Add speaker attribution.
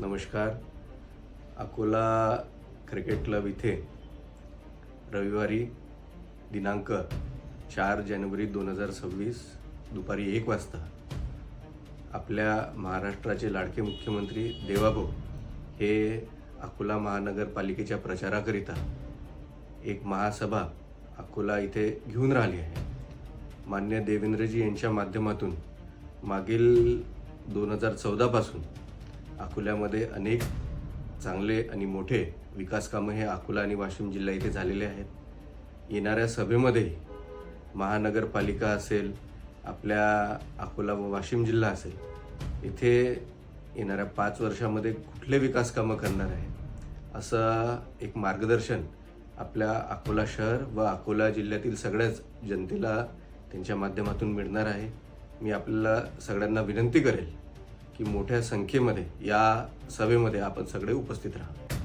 Speaker 1: नमस्कार. Akola cricket club इथे रविवारी दिनांक चार जानेवारी दोन हजार सव्वीस दुपारी एक वाजता आपल्या महाराष्ट्राचे लाडके मुख्यमंत्री देवाभाऊ हे अकोला महानगरपालिकेच्या प्रचाराकरिता एक महासभा अकोला इथे घेऊन राहिली आहे. मान्य देवेंद्रजी यांच्या माध्यमातून मागील दोन हजार चौदापासून अकोल्यामध्ये अनेक चांगले आणि मोठे विकासकामं हे अकोला आणि वाशिम जिल्हा इथे झालेले आहेत. येणाऱ्या सभेमध्ये महानगरपालिका असेल आपल्या अकोला व वाशिम जिल्हा असेल इथे येणाऱ्या पाच वर्षामध्ये कुठले विकासकामं करणार आहे? असं एक मार्गदर्शन आपल्या अकोला शहर व अकोला जिल्ह्यातील सगळ्याच जनतेला त्यांच्या माध्यमातून मिळणार आहे. मी आपल्याला सगळ्यांना विनंती करेल की मोठ्या संख्येमध्ये या सभेमध्ये आपण सगळे उपस्थित राहा